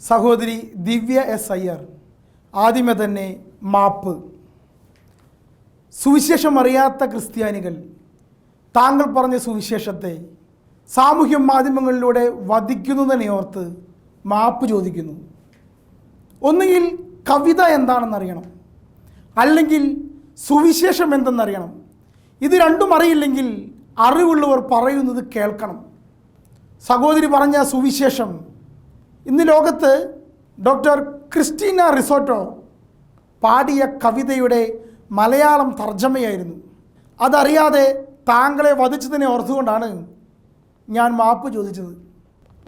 സഹോദരി ദിവ്യ എസ് അയ്യർ ആദ്യമേ തന്നെ മാപ്പ്. സുവിശേഷം അറിയാത്ത ക്രിസ്ത്യാനികൾ താങ്കൾ പറഞ്ഞ സുവിശേഷത്തെ സാമൂഹ്യ മാധ്യമങ്ങളിലൂടെ വധിക്കുന്നതിനെ ഓർത്ത് മാപ്പ് ചോദിക്കുന്നു. ഒന്നുകിൽ കവിത എന്താണെന്നറിയണം അല്ലെങ്കിൽ സുവിശേഷം എന്തെന്നറിയണം. ഇത് രണ്ടും അറിയില്ലെങ്കിൽ അറിവുള്ളവർ പറയുന്നത് കേൾക്കണം. സഹോദരി പറഞ്ഞ സുവിശേഷം ഇന്ന് ലോകത്ത് ഡോക്ടർ ക്രിസ്റ്റീന റിസോട്ടോ പാടിയ കവിതയുടെ മലയാളം തർജമയായിരുന്നു. അതറിയാതെ താങ്കളെ വധിച്ചതിനെ ഓർത്തുകൊണ്ടാണ് ഞാൻ മാപ്പ് ചോദിച്ചത്.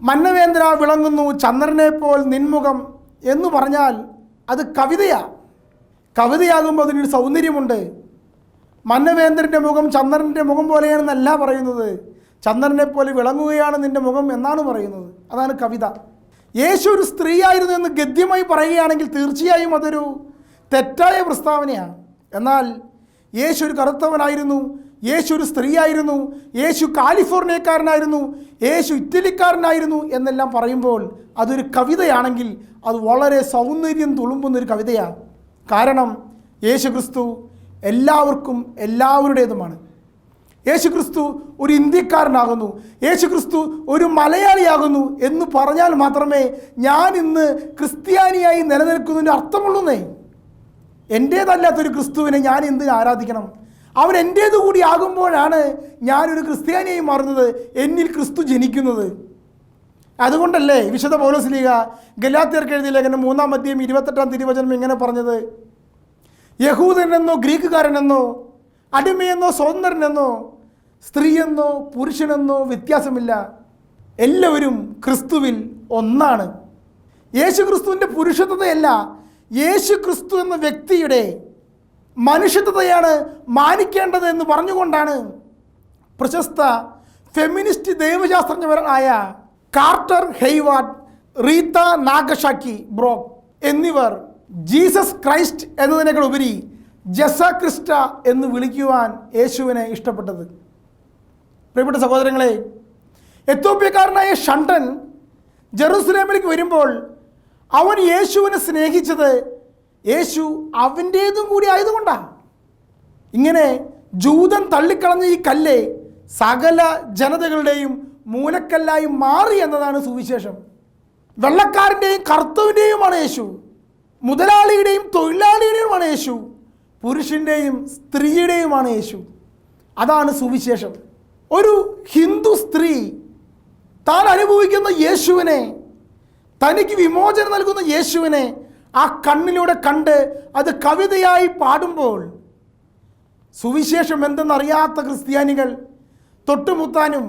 മന്നവേന്ദ്ര വിളങ്ങുന്നു ചന്ദ്രനെ പോൽ നിൻമുഖം എന്ന് പറഞ്ഞാൽ അത് കവിതയാ. കവിതയാകുമ്പോൾ അതിനൊരു സൗന്ദര്യമുണ്ട്. മന്നവേന്ദ്രന്റെ മുഖം ചന്ദ്രന്റെ മുഖം പോലെയാണെന്നല്ല പറയുന്നത്. ചന്ദ്രനെ പോലെ വിളങ്ങുകയാണ് നിന്റെ മുഖം എന്നാണ് പറയുന്നത്. അതാണ് കവിത. യേശു ഒരു സ്ത്രീയായിരുന്നു എന്ന് ഗദ്യമായി പറയുകയാണെങ്കിൽ തീർച്ചയായും അതൊരു തെറ്റായ പ്രസ്താവനയാണ്. എന്നാൽ യേശു ഒരു കറുത്തവനായിരുന്നു യേശു ഒരു സ്ത്രീയായിരുന്നു യേശു കാലിഫോർണിയക്കാരനായിരുന്നു യേശു ഇറ്റലിക്കാരനായിരുന്നു എന്നെല്ലാം പറയുമ്പോൾ അതൊരു കവിതയാണെങ്കിൽ അത് വളരെ സൗന്ദര്യം തുളുമ്പുന്നൊരു കവിതയാണ്. കാരണം യേശു ക്രിസ്തു എല്ലാവർക്കും എല്ലാവരുടേതുമാണ്. യേശു ക്രിസ്തു ഒരു ഇന്ത്യക്കാരനാകുന്നു. യേശുക്രിസ്തു ഒരു മലയാളിയാകുന്നു എന്ന് പറഞ്ഞാൽ മാത്രമേ ഞാൻ ഇന്ന് ക്രിസ്ത്യാനിയായി നിലനിൽക്കുന്നതിന്റെ അർത്ഥമുള്ളൂന്നേ. എന്റേതല്ലാത്തൊരു ക്രിസ്തുവിനെ ഞാൻ എന്തിന് ആരാധിക്കണം? അവൻ എന്റേത് കൂടി ആകുമ്പോഴാണ് ഞാനൊരു ക്രിസ്ത്യാനിയായി മാറുന്നത് എന്നിൽ ക്രിസ്തു ജനിക്കുന്നത്. അതുകൊണ്ടല്ലേ വിശുദ്ധ പൗലോസ്ലീഗ ഗലാത്തിയർക്ക് എഴുതിയ ലേഖനം മൂന്നാം മധ്യം ഇരുപത്തെട്ടാം തിരുവചനം ഇങ്ങനെ പറഞ്ഞത്. യഹൂദനെന്നോ ഗ്രീക്കുകാരനെന്നോ അടിമയെന്നോ സ്വതന്ത്രനെന്നോ സ്ത്രീയെന്നോ പുരുഷനെന്നോ വ്യത്യാസമില്ല. എല്ലാവരും ക്രിസ്തുവിൽ ഒന്നാണ്. യേശു ക്രിസ്തുവിന്റെ പുരുഷത്വതയല്ല യേശു ക്രിസ്തു എന്ന വ്യക്തിയുടെ മനുഷ്യത്വതയാണ് മാനിക്കേണ്ടത് എന്ന് പറഞ്ഞുകൊണ്ടാണ് പ്രശസ്ത feminist ദൈവശാസ്ത്രജ്ഞരായ Carter Heyward Rita Nakashima Brock എന്നിവർ ജീസസ് ക്രൈസ്റ്റ് എന്നതിനേക്കാൾ ഉപരി ജസ ക്രിസ്റ്റ എന്ന് വിളിക്കുവാൻ യേശുവിനെ ഇഷ്ടപ്പെട്ടത്. പ്രിയപ്പെട്ട സഹോദരങ്ങളെ എത്തോപ്യക്കാരനായ ഷണ്ടൻ ജെറുസലേമിലേക്ക് വരുമ്പോൾ അവൻ യേശുവിനെ സ്നേഹിച്ചത് യേശു അവന്റേതും കൂടി ആയതുകൊണ്ടാണ്. ഇങ്ങനെ ജൂതൻ തള്ളിക്കളഞ്ഞ ഈ കല്ല് സകല ജനതകളുടെയും മൂലക്കല്ലായി മാറി എന്നതാണ് സുവിശേഷം. വെള്ളക്കാരന്റെയും കർത്തവിന്റെയുമാണ് യേശു. മുതലാളിയുടെയും തൊഴിലാളിയുടെയുമാണ് യേശു. പുരുഷന്റെയും സ്ത്രീയുടെയുമാണ് യേശു. അതാണ് സുവിശേഷം. ഒരു ഹിന്ദു സ്ത്രീ താൻ അനുഭവിക്കുന്ന യേശുവിനെ തനിക്ക് വിമോചനം നൽകുന്ന യേശുവിനെ ആ കണ്ണിലൂടെ കണ്ട് അത് കവിതയായി പാടുമ്പോൾ സുവിശേഷം എന്തെന്നറിയാത്ത ക്രിസ്ത്യാനികൾ തൊട്ടുമുത്താനും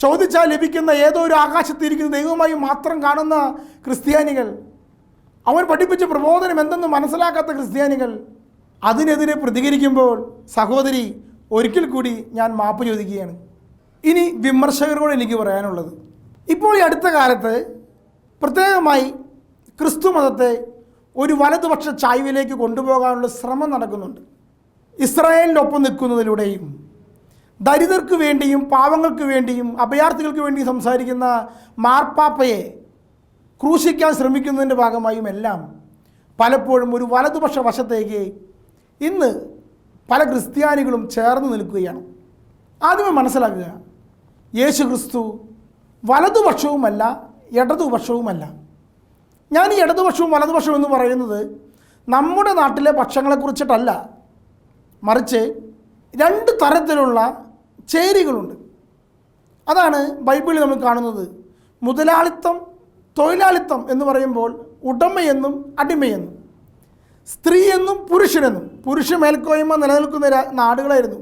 ചോദിച്ചാൽ ലഭിക്കുന്ന ഏതോ ഒരു ആകാശത്തിരിക്കുന്ന ദൈവമായി മാത്രം കാണുന്ന ക്രിസ്ത്യാനികൾ അവൻ പഠിപ്പിച്ച പ്രബോധനം എന്തെന്ന് മനസ്സിലാക്കാത്ത ക്രിസ്ത്യാനികൾ അതിനെതിരെ പ്രതികരിക്കുമ്പോൾ സഹോദരി ഒരിക്കൽ കൂടി ഞാൻ മാപ്പ് ചോദിക്കുകയാണ്. ഇനി വിമർശകരോട് എനിക്ക് പറയാനുള്ളത്. ഇപ്പോൾ ഈ അടുത്ത കാലത്ത് പ്രത്യേകമായി ക്രിസ്തു മതത്തെ ഒരു വലതുപക്ഷ ചായ്വിലേക്ക് കൊണ്ടുപോകാനുള്ള ശ്രമം നടക്കുന്നുണ്ട്. ഇസ്രായേലിനൊപ്പം നിൽക്കുന്നതിലൂടെയും ദരിദ്രർക്ക് വേണ്ടിയും പാവങ്ങൾക്ക് വേണ്ടിയും അഭയാർത്ഥികൾക്ക് വേണ്ടി സംസാരിക്കുന്ന മാർപ്പാപ്പയെ ക്രൂശിക്കാൻ ശ്രമിക്കുന്നതിന്റെ ഭാഗമായും എല്ലാം പലപ്പോഴും ഒരു വലതുപക്ഷ വശത്തേക്ക് ഇന്ന് പല ക്രിസ്ത്യാനികളും ചേർന്ന് നിൽക്കുകയാണ്. ആദ്യമേ മനസ്സിലാക്കുക യേശു ക്രിസ്തു വലതുപക്ഷവുമല്ല ഇടതുപക്ഷവുമല്ല. ഞാൻ ഈ ഇടതുപക്ഷവും വലതുപക്ഷവും എന്ന് പറയുന്നത് നമ്മുടെ നാട്ടിലെ പക്ഷങ്ങളെക്കുറിച്ചിട്ടല്ല മറിച്ച് രണ്ട് തരത്തിലുള്ള ചേരികളുണ്ട്. അതാണ് ബൈബിളിൽ നമ്മൾ കാണുന്നത്. മുതലാളിത്തം തൊഴിലാളിത്തം എന്ന് പറയുമ്പോൾ ഉടമയെന്നും അടിമയെന്നും. സ്ത്രീയെന്നും പുരുഷനെന്നും പുരുഷ മേൽക്കോയ്മ നിലനിൽക്കുന്ന നാടുകളായിരുന്നു.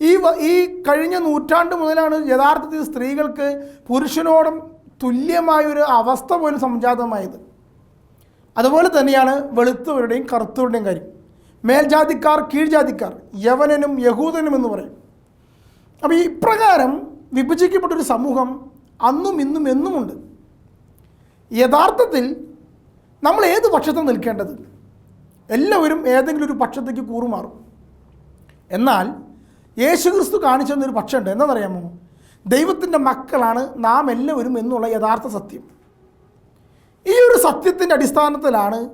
ഈ ഈ കഴിഞ്ഞ നൂറ്റാണ്ട് മുതലാണ് യഥാർത്ഥത്തിൽ സ്ത്രീകൾക്ക് പുരുഷനോടും തുല്യമായൊരു അവസ്ഥ പോലും സംജാതമായത്. അതുപോലെ തന്നെയാണ് വെളുത്തവരുടെയും കറുത്തവരുടെയും കാര്യം. മേൽജാതിക്കാർ കീഴ്ജാതിക്കാർ യവനനും യഹൂദനും എന്ന് പറയും. അപ്പോൾ ഈ ഇപ്രകാരം വിഭജിക്കപ്പെട്ടൊരു സമൂഹം അന്നും ഇന്നും എന്നുമുണ്ട്. യഥാർത്ഥത്തിൽ നമ്മൾ ഏത് പക്ഷത്തും നിൽക്കേണ്ടത് എല്ലാവരും ഏതെങ്കിലും ഒരു പക്ഷത്തേക്ക് കൂറുമാറും. എന്നാൽ യേശുക്രിസ്തു കാണിച്ചു തന്നൊരു പക്ഷമുണ്ട്. എന്താണെന്നറിയാമോ? ദൈവത്തിന്റെ മക്കളാണ് നാം എല്ലാവരും എന്നുള്ള യഥാർത്ഥ സത്യം. ഈ ഒരു സത്യത്തിന്റെ അടിസ്ഥാനത്തിലാണ്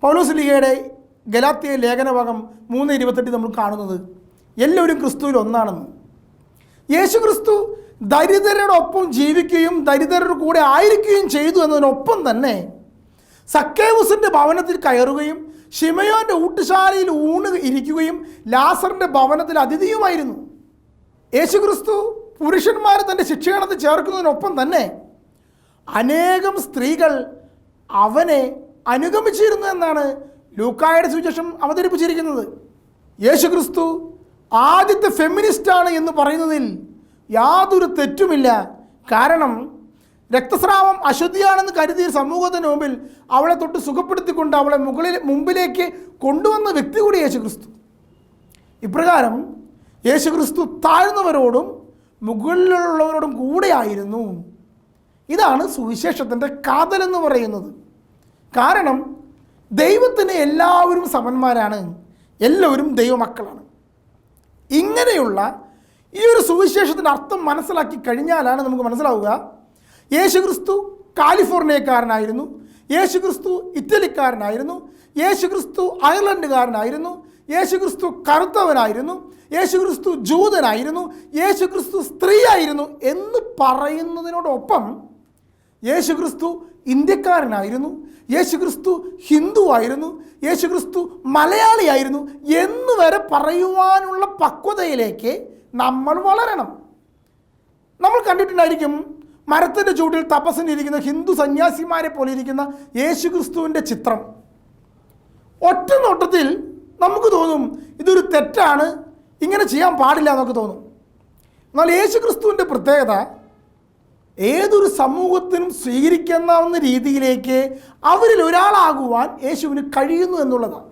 പൗലോസ്ലിഗയുടെ ഗലാത്തിയ ലേഖനഭാഗം മൂന്ന് ഇരുപത്തെട്ട് നമ്മൾ കാണുന്നത്. എല്ലാവരും ക്രിസ്തുവിൽ ഒന്നാണെന്ന്. യേശു ക്രിസ്തു ദരിദ്രരോടൊപ്പം ജീവിക്കുകയും ദരിദ്രരുടെ കൂടെ ആയിരിക്കുകയും ചെയ്തു എന്നതിനൊപ്പം തന്നെ സക്കേവുസിന്റെ ഭവനത്തിൽ കയറുകയും ഷിമയോന്റെ ഊട്ടുശാലയിൽ ഊണ് ഇരിക്കുകയും ലാസറിന്റെ ഭവനത്തിൽ അതിഥിയുമായിരുന്നു. യേശുക്രിസ്തു പുരുഷന്മാരെ തന്റെ ശിക്ഷകണത്തിൽ ചേർക്കുന്നതിനൊപ്പം തന്നെ അനേകം സ്ത്രീകൾ അവനെ അനുഗമിച്ചിരുന്നു എന്നാണ് ലൂക്കായുടെ സുവിശേഷം അവതരിപ്പിച്ചിരിക്കുന്നത്. യേശുക്രിസ്തു ആദ്യത്തെ ഫെമിനിസ്റ്റാണ് എന്ന് പറയുന്നതിൽ യാതൊരു തെറ്റുമില്ല. കാരണം രക്തസ്രാവം അശുദ്ധിയാണെന്ന് കരുതിയ സമൂഹത്തിന് മുമ്പിൽ അവളെ തൊട്ട് സുഖപ്പെടുത്തിക്കൊണ്ട് അവളെ മുകളിൽ മുമ്പിലേക്ക് കൊണ്ടുവന്ന വ്യക്തി കൂടി യേശു ക്രിസ്തു ഇപ്രകാരം യേശു ക്രിസ്തു താഴ്ന്നവരോടും മുകളിലുള്ളവരോടും കൂടെയായിരുന്നു ഇതാണ് സുവിശേഷത്തിന്റെ കാതലെന്ന് പറയുന്നത്. കാരണം ദൈവത്തിന് എല്ലാവരും സമന്മാരാണ് എല്ലാവരും ദൈവമക്കളാണ്. ഇങ്ങനെയുള്ള ഈ ഒരു സുവിശേഷത്തിന്റെ അർത്ഥം മനസ്സിലാക്കി കഴിഞ്ഞാലാണ് നമുക്ക് മനസ്സിലാവുക യേശു ക്രിസ്തു കാലിഫോർണിയക്കാരനായിരുന്നു. യേശു ക്രിസ്തു ഇറ്റലിക്കാരനായിരുന്നു. യേശു ക്രിസ്തു അയർലൻഡുകാരനായിരുന്നു. യേശു ക്രിസ്തു കറുത്തവനായിരുന്നു. യേശു ക്രിസ്തു ജൂതനായിരുന്നു. യേശു ക്രിസ്തു സ്ത്രീയായിരുന്നു എന്ന് പറയുന്നതിനോടൊപ്പം യേശു ക്രിസ്തു ഇന്ത്യക്കാരനായിരുന്നു. യേശു ക്രിസ്തു ഹിന്ദു ആയിരുന്നു യേശു ക്രിസ്തു മലയാളിയായിരുന്നു എന്ന് വരെ പറയുവാനുള്ള പക്വതയിലേക്ക് നമ്മൾ വളരണം. നമ്മൾ കണ്ടിട്ടുണ്ടായിരിക്കും മരത്തിന്റെ ചൂട്ടിൽ തപസ്സിനിരിക്കുന്ന ഹിന്ദു സന്യാസിമാരെ പോലെ ഇരിക്കുന്ന യേശു ക്രിസ്തുവിന്റെ ചിത്രം. ഒറ്റ നോട്ടത്തിൽ നമുക്ക് തോന്നും ഇതൊരു തെറ്റാണ് ഇങ്ങനെ ചെയ്യാൻ പാടില്ല എന്നൊക്കെ തോന്നും. എന്നാൽ യേശു ക്രിസ്തുവിന്റെ പ്രത്യേകത ഏതൊരു സമൂഹത്തിനും സ്വീകരിക്കാവുന്ന രീതിയിലേക്ക് അവരിൽ ഒരാളാകുവാൻ യേശുവിന് കഴിയുന്നു എന്നുള്ളതാണ്.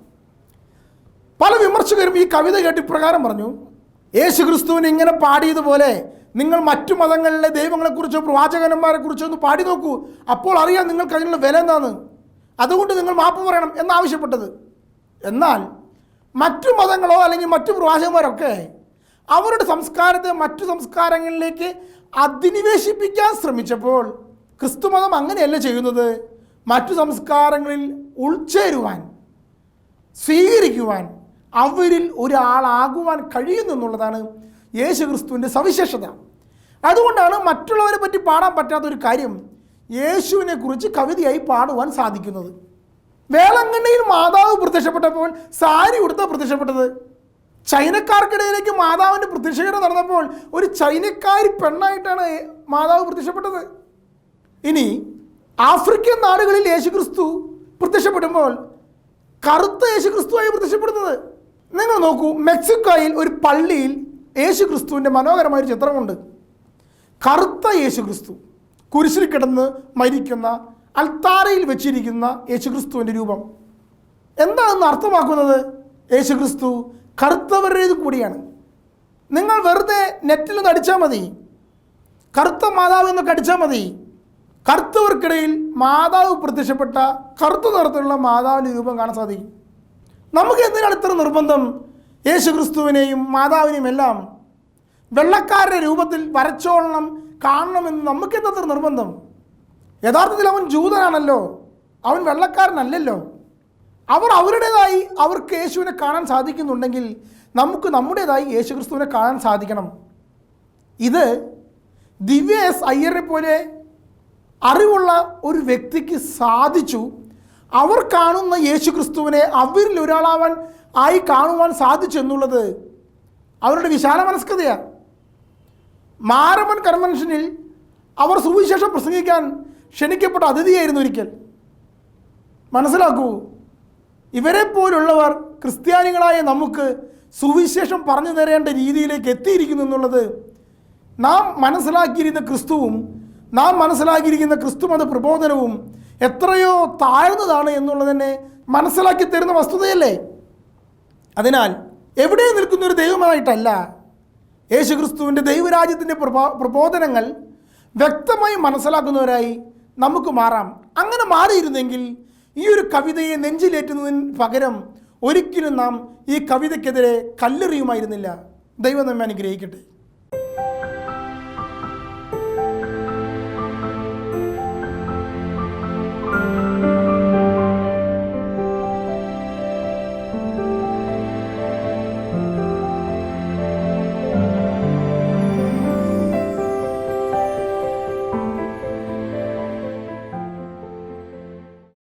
പല വിമർശകരും ഈ കവിത കേട്ട് ഇപ്രകാരം പറഞ്ഞു യേശു ക്രിസ്തുവിന് ഇങ്ങനെ പാടിയതുപോലെ നിങ്ങൾ മറ്റു മതങ്ങളിലെ ദൈവങ്ങളെക്കുറിച്ചോ പ്രവാചകന്മാരെക്കുറിച്ചോ ഒന്ന് പാടി നോക്കൂ. അപ്പോൾ അറിയാം നിങ്ങൾക്ക് അതിനുള്ള വില എന്താണ്? അതുകൊണ്ട് നിങ്ങൾ മാപ്പ് പറയണം എന്നാവശ്യപ്പെട്ടത്. എന്നാൽ മറ്റു മതങ്ങളോ അല്ലെങ്കിൽ മറ്റു പ്രവാചകന്മാരൊക്കെ അവരുടെ സംസ്കാരത്തെ മറ്റു സംസ്കാരങ്ങളിലേക്ക് അധിനിവേശിപ്പിക്കാൻ ശ്രമിച്ചപ്പോൾ ക്രിസ്തുമതം അങ്ങനെയല്ല ചെയ്യുന്നത്. മറ്റു സംസ്കാരങ്ങളിൽ ഉൾച്ചേരുവാൻ സ്വീകരിക്കുവാൻ അവരിൽ ഒരാളാകുവാൻ കഴിയുന്നെന്നുള്ളതാണ് യേശു ക്രിസ്തുവിന്റെ സവിശേഷത. അതുകൊണ്ടാണ് മറ്റുള്ളവരെ പറ്റി പാടാൻ പറ്റാത്തൊരു കാര്യം യേശുവിനെ കുറിച്ച് കവിതയായി പാടുവാൻ സാധിക്കുന്നത്. വേളങ്കണ്ണിയിൽ മാതാവ് പ്രത്യക്ഷപ്പെട്ടപ്പോൾ സാരി ഉടുത്ത പ്രത്യക്ഷപ്പെട്ടത്. ചൈനക്കാർക്കിടയിലേക്ക് മാതാവിന്റെ പ്രത്യക്ഷീകരണം നടന്നപ്പോൾ ഒരു ചൈനക്കാരി പെണ്ണായിട്ടാണ് മാതാവ് പ്രത്യക്ഷപ്പെട്ടത്. ഇനി ആഫ്രിക്കൻ നാടുകളിൽ യേശുക്രിസ്തു പ്രത്യക്ഷപ്പെടുമ്പോൾ കറുത്ത യേശുക്രിസ്തുവായി പ്രത്യക്ഷപ്പെടുന്നത്. നിങ്ങൾ നോക്കൂ മെക്സിക്കോയിൽ ഒരു പള്ളിയിൽ യേശുക്രിസ്തുവിന്റെ മനോഹരമായ ഒരു ചിത്രമുണ്ട്. കറുത്ത യേശുക്രിസ്തു കുരിശിൽ കിടന്ന് മരിക്കുന്ന അൽത്താരയിൽ വെച്ചിരിക്കുന്ന യേശുക്രിസ്തുവിന്റെ രൂപം. എന്താണെന്ന് അർത്ഥമാക്കുന്നത്? യേശുക്രിസ്തു കറുത്തവരുടേത് കൂടിയാണ്. നിങ്ങൾ വെറുതെ നെറ്റിൽ നിന്ന് അടിച്ചാൽ മതി. കറുത്ത മാതാവ് എന്നൊക്കെ അടിച്ചാൽ മതി. കറുത്തവർക്കിടയിൽ മാതാവ് പ്രത്യക്ഷപ്പെട്ട കറുത്ത നിറത്തിലുള്ള മാതാവിന്റെ രൂപം കാണാൻ സാധിക്കും. നമുക്ക് എന്തിനാണ് ഇത്ര നിർബന്ധം? യേശു ക്രിസ്തുവിനെയും മാതാവിനെയും എല്ലാം വെള്ളക്കാരുടെ രൂപത്തിൽ വരച്ചോളണം കാണണമെന്ന് നമുക്ക് എന്തത്ര നിർബന്ധം? യഥാർത്ഥത്തിൽ അവൻ ജൂതനാണല്ലോ. അവൻ വെള്ളക്കാരനല്ലല്ലോ. അവർ അവരുടേതായി അവർക്ക് യേശുവിനെ കാണാൻ സാധിക്കുന്നുണ്ടെങ്കിൽ നമുക്ക് നമ്മുടേതായി യേശുക്രിസ്തുവിനെ കാണാൻ സാധിക്കണം. ഇത് ദിവ്യ എസ് അയ്യരെ പോലെ അറിവുള്ള ഒരു വ്യക്തിക്ക് സാധിച്ചു. അവർ കാണുന്ന യേശുക്രിസ്തുവിനെ അവരിൽ ഒരാളാവാൻ ആയി കാണുവാൻ സാധിച്ചു എന്നുള്ളത് അവരുടെ വിശാല മനസ്കതയാണ് മാരമൻ കൺവെൻഷനിൽ അവർ സുവിശേഷം പ്രസംഗിക്കാൻ ക്ഷണിക്കപ്പെട്ട അതിഥിയായിരുന്നു ഒരിക്കൽ. മനസ്സിലാക്കൂ ഇവരെ പോലുള്ളവർ ക്രിസ്ത്യാനികളായ നമുക്ക് സുവിശേഷം പറഞ്ഞു തരേണ്ട രീതിയിലേക്ക് എത്തിയിരിക്കുന്നു എന്നുള്ളത് നാം മനസ്സിലാക്കിയിരുന്ന ക്രിസ്തുവും നാം മനസ്സിലാക്കിയിരിക്കുന്ന ക്രിസ്തുമത പ്രബോധനവും എത്രയോ താഴ്ന്നതാണ് എന്നുള്ളതിനെ മനസ്സിലാക്കി തരുന്ന വസ്തുതയല്ലേ? അതിനാൽ എവിടെ നിൽക്കുന്നൊരു ദൈവമായിട്ടല്ല യേശുക്രിസ്തുവിന്റെ ദൈവരാജ്യത്തിന്റെ പ്രബോ പ്രബോധനങ്ങൾ വ്യക്തമായി മനസ്സിലാക്കുന്നവരായി നമുക്ക് മാറാം. അങ്ങനെ മാറിയിരുന്നെങ്കിൽ ഈ ഒരു കവിതയെ നെഞ്ചിലേറ്റുന്നതിന് പകരം ഒരിക്കലും നാം ഈ കവിതയ്ക്കെതിരെ കല്ലെറിയുമായിരുന്നില്ല. ദൈവം നമ്മെ അനുഗ്രഹിക്കട്ടെ.